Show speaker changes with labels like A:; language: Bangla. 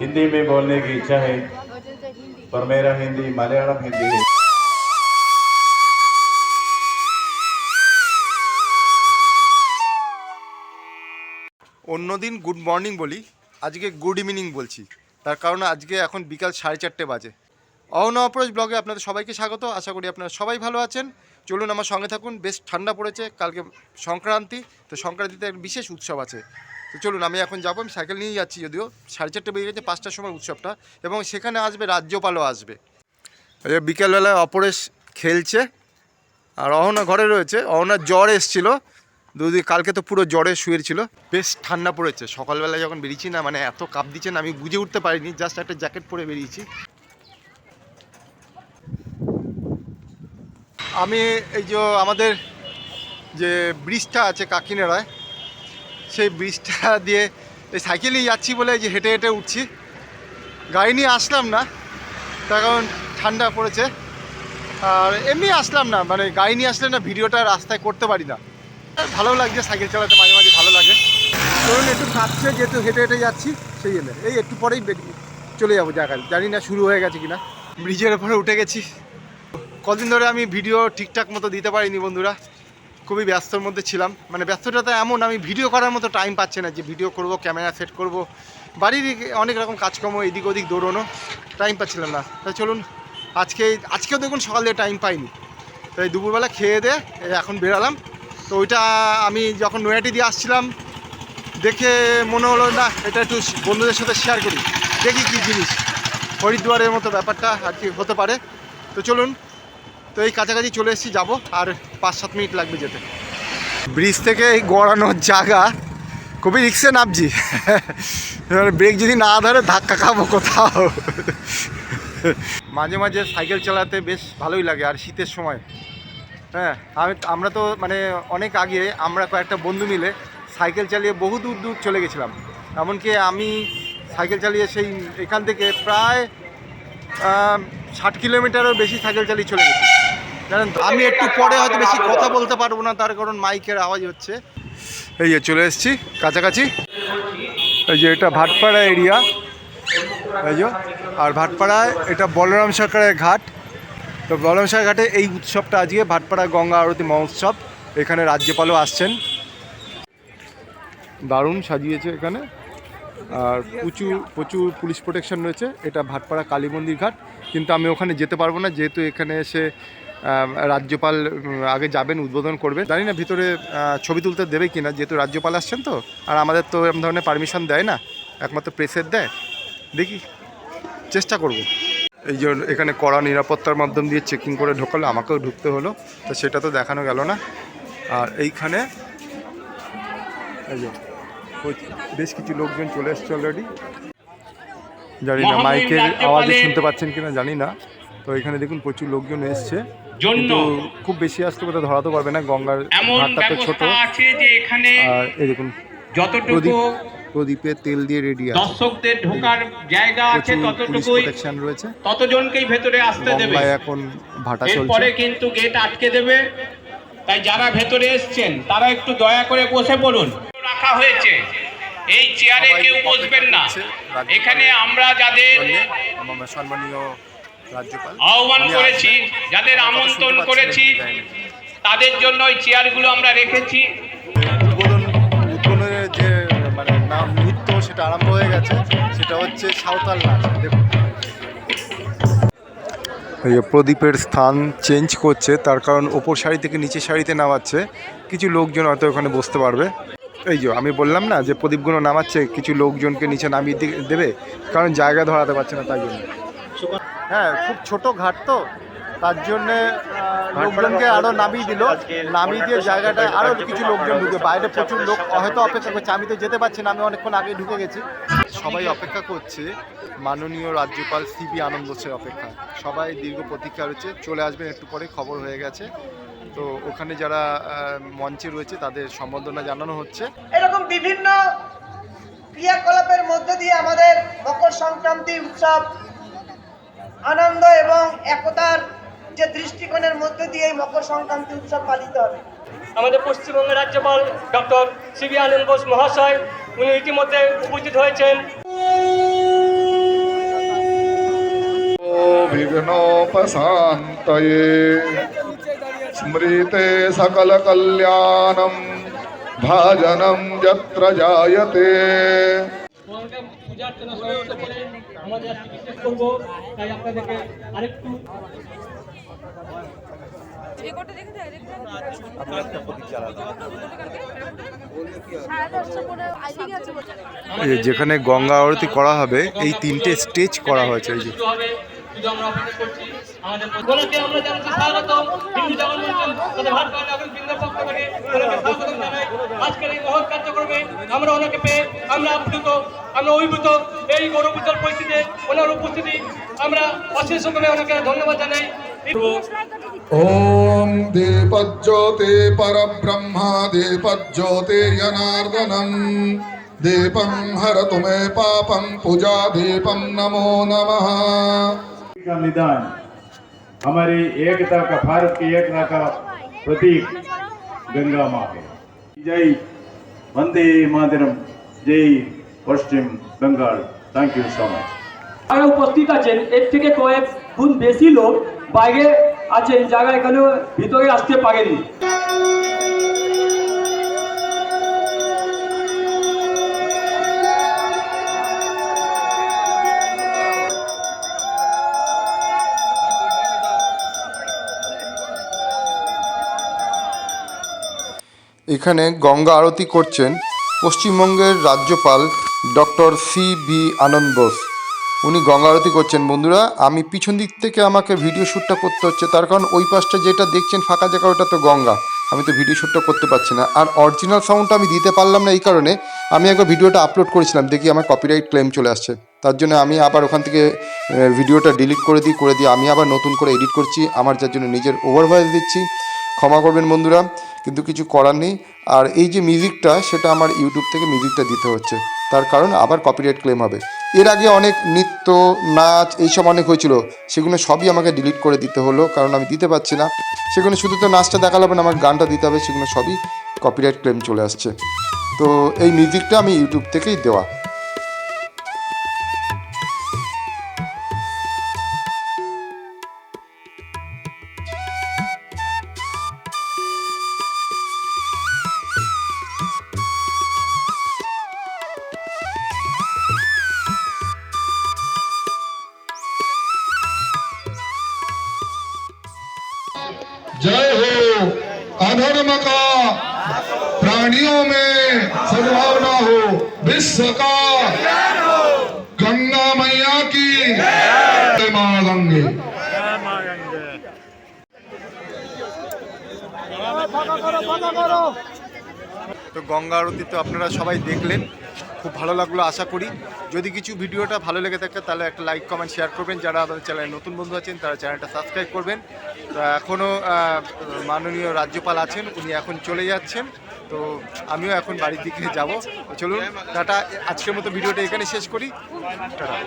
A: हिंदी में बोलने की इच्छा है पर मेरा हिंदी मलयालम हिंदी है
B: অন্যদিন গুড মর্নিং বলি আজকে গুড ইভিনিং বলছি তার কারণ আজকে এখন বিকাল সাড়ে চারটে বাজে অহন অপরোজ ব্লগে আপনাদের সবাইকে স্বাগত। আশা করি আপনারা সবাই ভালো আছেন। চলুন আমার সঙ্গে থাকুন। বেশ ঠান্ডা পড়েছে। কালকে সংক্রান্তি, তো সংক্রান্তিতে এক বিশেষ উৎসব আছে। তো চলুন, আমি এখন যাব। আমি সাইকেল নিয়ে যাচ্ছি যদিও। সাড়ে চারটে বেজে গেছে, পাঁচটার সময় উৎসবটা। এবং সেখানে আসবে রাজ্যপালও আসবে। বিকেলবেলায় অপরেশ খেলছে। আর অহনা ঘরে রয়েছে। অহনার জ্বর এসছিল। দুদিন, কালকে তো পুরো জ্বরে শুয়েছিল। বেশ ঠান্ডা পড়েছে। সকালবেলা যখন বেরিয়েছি না মানে এত কাপ না, আমি বুঝে উঠতে পারিনি। জাস্ট একটা জ্যাকেট পরে বেরিয়েছি। আমি এই যে আমাদের যে ব্রিজটা আছে কাকিনাড়ায়, সেই ব্রিজটা দিয়ে এই সাইকেলেই যাচ্ছি বলে যে হেঁটে হেঁটে উঠছি। গাড়ি নিয়ে আসলাম না, তার কারণ ঠান্ডা পড়েছে। আর এমনি আসলাম না মানে গাড়ি নিয়ে আসলে না ভিডিওটা রাস্তায় করতে পারি না। ভালো লাগছে সাইকেল চালাতে, মাঝে মাঝে ভালো লাগে। ধরুন একটু কাঁদছে যেহেতু হেঁটে হেঁটে যাচ্ছি, সেই জন্য। এই একটু পরেই চলে যাব জায়গায়। জানি না শুরু হয়ে গেছে কিনা। ব্রিজের উপরে উঠে গেছি। কদিন ধরে আমি ভিডিও ঠিকঠাক মতো দিতে পারিনি বন্ধুরা। খুবই ব্যস্তর মধ্যে ছিলাম। মানে ব্যস্ততা তো এমন, আমি ভিডিও করার মতো টাইম পাচ্ছি না যে ভিডিও করব ক্যামেরা সেট করব। বাড়ির অনেক রকম কাজকর্ম, এদিক ওদিক দৌড়নো টাইম পাচ্ছিলাম না। তাই চলুন, আজকে, আজকেও দেখুন সকাল টাইম পাইনি। তাই দুপুরবেলা খেয়ে দিয়ে এখন বেরালাম। তো ওইটা আমি যখন নয়াটি দিয়ে আসছিলাম, দেখে মনে হলো, না, এটা একটু বন্ধুদের সাথে শেয়ার করি। দেখি কী জিনিস। হরিদ্বারের মতো ব্যাপারটা আর কি হতে পারে। তো চলুন তো এই কাছাকাছি চলে এসেছি, যাব, আর পাঁচ সাত মিনিট লাগবে যেতে। ব্রিজ থেকে এই গড়ানোর জায়গা, খুবই রিক্সে নামছি। এবার ব্রেক যদি না ধরে, ধাক্কা খাব কোথাও। মাঝে মাঝে সাইকেল চালাতে বেশ ভালোই লাগে, আর শীতের সময়। হ্যাঁ আমি, আমরা তো মানে অনেক আগে আমরা কয়েকটা বন্ধু মিলে সাইকেল চালিয়ে বহু দূর দূর চলে গেছিলাম। এমনকি আমি সাইকেল চালিয়ে সেই, এখান থেকে প্রায় ষাট কিলোমিটারও বেশি সাইকেল চালিয়ে চলে গেছি। আমি একটু পরে হয়তো বেশি কথা বলতে পারব না তার কারণ মাইকের আওয়াজ হচ্ছে। এই যে চলে এসেছি কাছাকাছি। এই যে এটা ভাটপাড়া এরিয়া। এই যে আর ভাটপাড়ায় এটা বলরাম সরকারের ঘাট। তো বলরাম সরকার ঘাটে এই উৎসবটা আজকে ভাটপাড়া গঙ্গা আরতি মহোৎসব। এখানে রাজ্যপালও আসছেন। দারুণ সাজিয়েছে এখানে। আর প্রচুর প্রচুর পুলিশ প্রোটেকশন রয়েছে। এটা ভাটপাড়া কালী মন্দির ঘাট। কিন্তু আমি ওখানে যেতে পারব না যেহেতু এখানে এসে রাজ্যপাল আগে যাবেন উদ্বোধন করবেন। জানি না ভিতরে ছবি তুলতে দেবে কি না যেহেতু রাজ্যপাল আসছেন তো আর আমাদের তো এরকম ধরনের পারমিশন দেয় না একমাত্র প্রেসের দেয়। দেখি চেষ্টা করব। এই যে এখানে কড়া নিরাপত্তার মাধ্যম দিয়ে চেকিং করে ঢোকালো আমাকেও ঢুকতে হলো তো সেটা তো দেখানো গেল না। আর এইখানে এই যে বেশ কিছু লোকজন চলে এসছে অলরেডি জানি না মাইকের আওয়াজে শুনতে পাচ্ছেন কিনা জানি না। তো এখানে দেখুন প্রচুর লোকজন এসছে।
C: জন্য
B: খুব বেশি আসতে কোথাও ধরাতে পারবে না গঙ্গার
C: এমন
B: ঘাটটা তো ছোট
C: আছে যে এখানে
B: আর এই দেখুন
C: যতটুকু
B: প্রদীপ তেল দিয়ে রেডি আছে।
C: দর্শকদের ঢোকার জায়গা আছে ততটুকুই
B: প্রোটেকশন রয়েছে।
C: ততজনকেই ভেতরে আসতে দেবে।
B: এখন ভাটা চলছে।
C: এরপরে কিন্তু গেট আটকে দেবে। তাই যারা ভেতরে এসছেন তারা একটু দয়া করে বসে পড়ুন। রাখা হয়েছে। এই চেয়ারে কেউ বসবেন না। এখানে আমরা যাদের
B: সম্মানীয়
C: আহ্বান করেছি যাদের আমন্ত্রণ করেছি তাদের জন্য ওই চেয়ারগুলো আমরা রেখেছি।
B: উদ্বোধন উদ্বোধনের যে মানে নাম নৃত্য সেটা আরম্ভ হয়ে গেছে। সেটা হচ্ছে সাঁওতাল নাচ। দেখুন। এই যে প্রদীপের স্থান চেঞ্জ করছে তার কারণ ওপর শাড়ি থেকে নিচের শাড়িতে নামাচ্ছে। কিছু লোকজন হয়তো ওখানে বসতে পারবে। এই যে আমি বললাম না যে প্রদীপগুলো নামাচ্ছে কিছু লোকজনকে নিচে নামিয়ে দেবে কারণ জায়গা ধরাতে পারছে না তাই জন্য। হ্যাঁ খুব ছোট ঘাট তো। তার জন্যে লোকজনকে আরও নামিয়ে দিল। নামিয়ে দিয়ে জায়গাটা আরও কিছু লোকজন ঢুকে। বাইরে প্রচুর লোক হয়তো অপেক্ষা করছে। আমি তো যেতে পারছি না আমি অনেকক্ষণ আগে ঢুকে গেছি। সবাই অপেক্ষা করছে। মাননীয় রাজ্যপাল সিবি আনন্দ বোসের অপেক্ষা। সবাই দীর্ঘ প্রতীক্ষা রয়েছে। চলে আসবেন একটু পরে খবর হয়ে গেছে। তো ওখানে যারা মঞ্চে রয়েছে তাদের সম্বর্ধনা জানানো হচ্ছে।
D: এরকম বিভিন্ন ক্রিয়াকলাপের মধ্যে দিয়ে আমাদের মকর সংক্রান্তি উৎসব আনন্দ এবং একতার যে দৃষ্টিকোণের মধ্যে দিয়ে এই মকর সংক্রান্তি উৎসব পালিত হবে।
E: আমাদের পশ্চিমবঙ্গের রাজ্যপাল ডক্টর সিবি আনন্দ বোস মহাশয় উনি ইতিমধ্যে উপস্থিত হয়েছেন। বিঘ্নোপশান্তয়ে স্মৃতে সকল কল্যাণম ভাজনম যত্র জায়তে। করব তাই আপনাদেরকে আরেকটু
B: যেখানে গঙ্গা আরতি করা হবে এই তিনটে স্টেজ করা হয়েছে এই যে।
E: শুরু হবে শুধু আমরা অপেক্ষা করছি আমাদের ওনাকে আমরা জানাচ্ছি স্বাগত হিন্দু জগন্নাথ তথা ভারত নাগরিক বৃন্দের পক্ষ থেকে ওনাকে স্বাগত জানাই আজকের এই মহৎ কার্যক্রমে আমরা ওনাকে পেয়ে আমরা আপ্লুত আমরা অভিভূত এই গৌরবোজ্জ্বল পরিস্থিতিতে ওনার উপস্থিতি আমরা অশেষ রকমে ওনাকে ধন্যবাদ জানাই
F: ॐ दीपज्योते परब्रह्मा दीपज्योतिर्जनार्दनम् दीपं हरतु मे पापं पूजा दीपं नमो नमः
A: का निदान हमारी एकता का भारत की एकता का प्रतीक गंगा माँ है जय वंदे मातरम जय Paschim Bangal thank you so much
E: যারা উপস্থিত আছেন এর থেকে কয়েক গুণ বেশি লোক বাইরে আছেন যারা এখানে ভিতরে আসতে পারেনি
B: এখানে গঙ্গা আরতি করছেন পশ্চিমবঙ্গের রাজ্যপাল doctor C V Ananda Bose. উনি গঙ্গা আরতি করছেন, বন্ধুরা। আমি পিছন দিক থেকে আমাকে ভিডিও শ্যুটটা করতে হচ্ছে, তার কারণ ওই পাশটা যেটা দেখছেন ফাঁকা জায়গা, ওটা তো গঙ্গা। আমি তো ভিডিও শ্যুটটা করতে পারছি না। আর অরিজিনাল সাউন্ডটা আমি দিতে পারলাম না এই কারণে। আমি একবার ভিডিওটা আপলোড করেছিলাম, দেখি আমার কপিরাইট ক্লেম চলে আসছে। তার জন্য আমি আবার ওখান থেকে ভিডিওটা ডিলিট করে দিই, করে দিয়ে আমি আবার নতুন করে এডিট করছি, আমার যার জন্য নিজের ওভার ভয়েস দিচ্ছি। ক্ষমা করবেন বন্ধুরা, কিন্তু কিছু করার নেই। আর এই যে মিউজিকটা, সেটা আমার ইউটিউব থেকে মিউজিকটা দিতে হচ্ছে। তার কারণ আবার কপিরাইট ক্লেম হবে। এর আগে অনেক নৃত্য, নাচ, এইসব অনেক হয়েছিল। সেগুলো সবই আমাকে ডিলিট করে দিতে হলো, কারণ আমি দিতে পারছি না। সেগুলো শুধু তো নাচটা দেখালে হবে না, আমার গানটা দিতে হবে, সেগুলো সবই কপিরাইট ক্লেম চলে আসছে। তো এই মিউজিকটা আমি ইউটিউব থেকেই দেওয়া।
F: जय हो अधर्म का प्राणियों में सद्भावना हो विश्व का गंगा मैया की जय मां गंगे
B: তো গঙ্গা আরতি তো আপনারা সবাই দেখলেন খুব ভালো লাগল, আশা করি। যদি কিছু ভিডিওটা ভালো লেগে থাকে, তাহলে একটা লাইক কমেন্ট শেয়ার করবেন। যারা আমাদের চ্যানেলে নতুন বন্ধু আছেন, তারা চ্যানেলটা সাবস্ক্রাইব করবেন। এখনও মাননীয় রাজ্যপাল আছেন, উনি এখন চলে যাচ্ছেন। তো আমিও এখন বাড়ির দিকে যাব। চলুন, টাটা। আজকের মতো ভিডিওটা এখানে শেষ করি। টাটা।